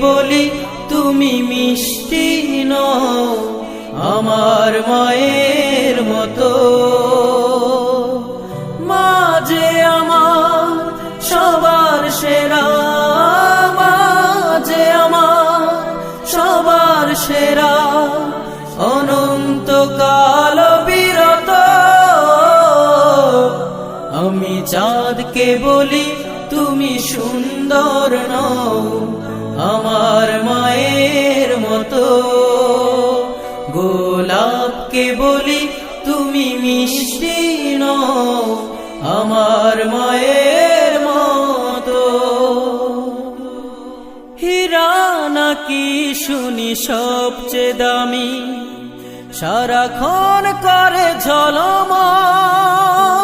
বলি, তুমি মিষ্টি নও আমার মায়ের মতো। মাঝে আমার সবার সেরা, মাঝে আমার সবার সেরা, অনন্তকাল বিরত। আমি চাঁদকে বলি, তুমি সুন্দর নও। আমার মায়ের মতো। গোলাপকে বলি তুমি মিষ্টি নও, আমার মায়ের মতো। হীরা নাকি শুনি সবচেয়ে দামি? সারাক্ষণ করে ঝলমন